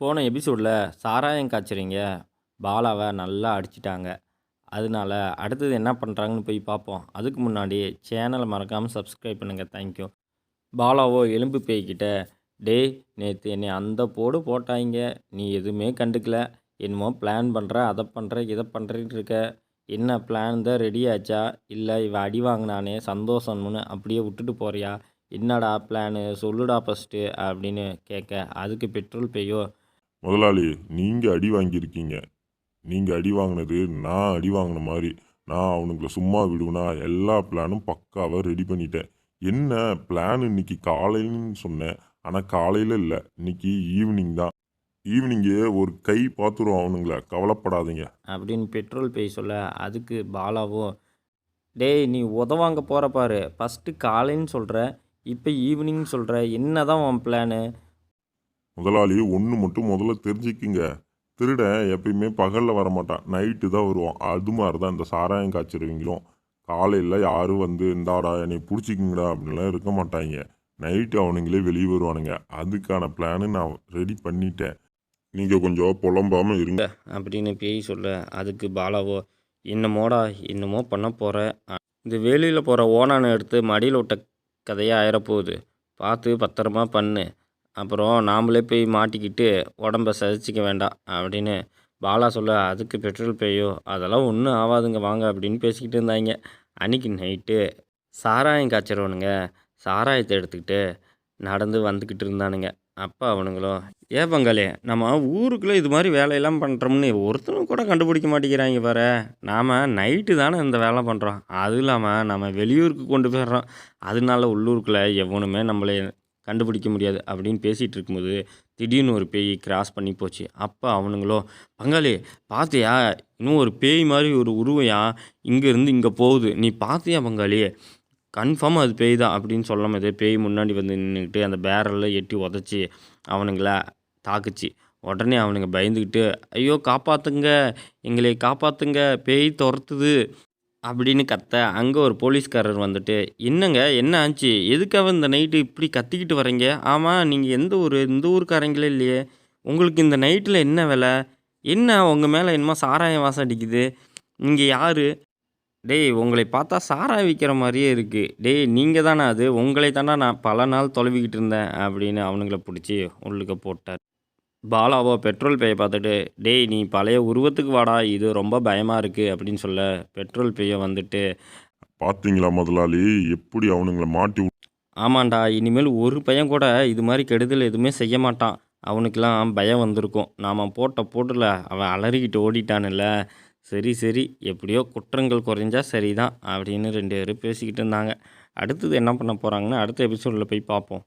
போன எபிசோடில் சாராயம் காய்ச்சறீங்க. பாலாவை நல்லா அடிச்சிட்டாங்க. அதனால அடுத்தது என்ன பண்ணுறாங்கன்னு போய் பார்ப்போம். அதுக்கு முன்னாடி சேனலை மறக்காமல் சப்ஸ்கிரைப் பண்ணுங்கள் தேங்க்யூ பாலாவோ எலும்பு பேய்கிட்ட டேய் நேற்று என்னை அந்த போடு போட்டாங்க நீ எதுவுமே கண்டுக்கல. என்னமோ பிளான் பண்ணுற அதை பண்ணுற இதை பண்ணுறேன்னு இருக்க. என்ன பிளான் தான் ரெடி ஆச்சா? இல்லை இவ அடி வாங்கினானே சந்தோஷம்னு அப்படியே விட்டுட்டு போறியா? என்னடா பிளானு சொல்லுடா ஃபஸ்ட்டு அப்படின்னு கேட்க அதுக்கு பெட்ரோல் பேயோ? முதலாளி நீங்கள் அடி வாங்கியிருக்கீங்க. நீங்கள் அடி வாங்கினது நான் அடி வாங்கின மாதிரி. நான் அவனுங்களை சும்மா விடுவேனா? எல்லா பிளானும் பக்காவாக ரெடி பண்ணிட்டேன். என்ன பிளான் இன்னைக்கு காலையிலன்னு சொன்னேன். ஆனால் காலையில் இல்லை. இன்னைக்கு ஈவினிங் தான். ஈவினிங்கே ஒரு கை பார்த்துருவோம் அவனுங்கள. கவலைப்படாதீங்க. அப்படின்னு பெட்ரோல் பேய் சொல்ல அதுக்கு பாலாவோ டேய் நீ உதவாங்க போகிற பாரு. ஃபஸ்ட்டு காலைன்னு சொல்கிற இப்போ ஈவினிங் சொல்கிற என்ன தான் உன் பிளானு? முதலாளி ஒன்று மட்டும் முதல்ல தெரிஞ்சுக்குங்க. திருடன் எப்பயுமே பகலில் வரமாட்டான் நைட்டு தான் வருவான். அது மாதிரி தான் இந்த சாராயம் காய்ச்சிருவீங்களும். காலையில் யாரும் வந்து இந்தாடா என்னை பிடிச்சிக்கிங்கடா அப்படின்லாம் இருக்க மாட்டாங்க. நைட்டு அவனுங்களே வெளியே வருவானுங்க. அதுக்கான பிளானு நான் ரெடி பண்ணிட்டேன். நீங்கள் கொஞ்சம் புலம்பாமல் இருங்க. அப்படின்னு பேய் சொல்ல அதுக்கு பாலாவோ என்னமோடா என்னமோ பண்ண போகிற இந்த வேலையில் போகிற ஓனானை எடுத்து மடியில் விட்ட கதையாக ஆயிரப்போகுது. பார்த்து பத்திரமா பண்ணு. அப்புறம் நாமளே போய் மாட்டிக்கிட்டு உடம்ப சதிச்சிக்க வேண்டாம் அப்படின்னு பாலா சொல்ல அதுக்கு பெட்ரோல் பேயோ அதெல்லாம் ஒன்றும் ஆகாதுங்க வாங்க அப்படின்னு பேசிக்கிட்டு இருந்தாங்க. அன்னைக்கு நைட்டு சாராயம் காய்ச்சிறவனுங்க சாராயத்தை எடுத்துக்கிட்டு நடந்து வந்துக்கிட்டு இருந்தானுங்க. அப்போ அவனுங்களும் ஏ பங்காளி நம்ம ஊருக்குள்ளே இது மாதிரி வேலையெல்லாம் பண்ணுறோம்னு ஒருத்தனும் கூட கண்டுபிடிக்க மாட்டேங்கிறாங்க பாரு. நாம் நைட்டு தானே இந்த வேலை பண்ணுறோம் அதுவும் இல்லாமல் நம்ம வெளியூருக்கு கொண்டு போயிடுறோம். அதனால உள்ளூருக்குள்ளே எவனுமே நம்மளை கண்டுபிடிக்க முடியாது அப்படின்னு பேசிகிட்டு இருக்கும்போது திடீர்னு ஒரு பேய் கிராஸ் பண்ணி போச்சு. அப்போ அவனுங்களோ பங்காளி பார்த்தியா இன்னும் ஒரு பேய் மாதிரி ஒரு உருவையா? இங்கேருந்து இங்கே போகுது. நீ பார்த்தியா பங்காளி? கன்ஃபார்ம் அது பேய் தான். அப்படின்னு சொல்லும் போது பேய் முன்னாடி வந்து நின்றுக்கிட்டு அந்த பேரலில் எட்டி உதச்சி அவனுங்கள தாக்குச்சு. உடனே அவனுங்க பயந்துக்கிட்டு ஐயோ காப்பாற்றுங்க எங்களை காப்பாற்றுங்க பேய் துரத்துது. அப்படின்னு கத்த அங்கே ஒரு போலீஸ்காரர் வந்துட்டு என்னங்க என்ன ஆச்சு? எதுக்காக இந்த நைட்டு இப்படி கத்திக்கிட்டு வரீங்க ஆமாம் நீங்கள் எந்த ஊர்? இந்த ஊருக்காரங்களே இல்லையே. உங்களுக்கு இந்த நைட்டில் என்ன வேலை? என்ன உங்கள் மேலே என்னமோ சாராயம் வாசம் அடிக்குது? நீங்கள் யார்? டேய் உங்களை பார்த்தா சாராயம் விற்கிற மாதிரியே இருக்குது டேய் நீங்கள் தானே அது? உங்களை தானே நான் பல நாள் தொலைவிக்கிட்டு இருந்தேன் அப்படின்னு அவனுங்களை பிடிச்சி உள்ளுக்க போட்டார். பாலாவோ பெட்ரோல் பேயை பார்த்துட்டு டேய் நீ பழைய உருவத்துக்கு வாடா இது ரொம்ப பயமாக இருக்குது அப்படின்னு சொல்ல பெட்ரோல் பேயை வந்துட்டு பார்த்தீங்களா முதலாளி? எப்படி அவனுங்கள மாட்டி ஆமாண்டா இனிமேல் ஒரு பையன் கூட இது மாதிரி கெடுதல் எதுவுமே செய்ய மாட்டான். அவனுக்கெல்லாம் பயம் வந்திருக்கும். நாம் போட்ட போட்டில் அவன் அலறிக்கிட்டு ஓடிட்டான்ல. சரி சரி எப்படியோ குற்றங்கள் குறைஞ்சா சரிதான் அப்படின்னு ரெண்டு பேரும் பேசிக்கிட்டு இருந்தாங்க. அடுத்தது என்ன பண்ண போகிறாங்கன்னு அடுத்த எபிசோடில் போய் பார்ப்போம்.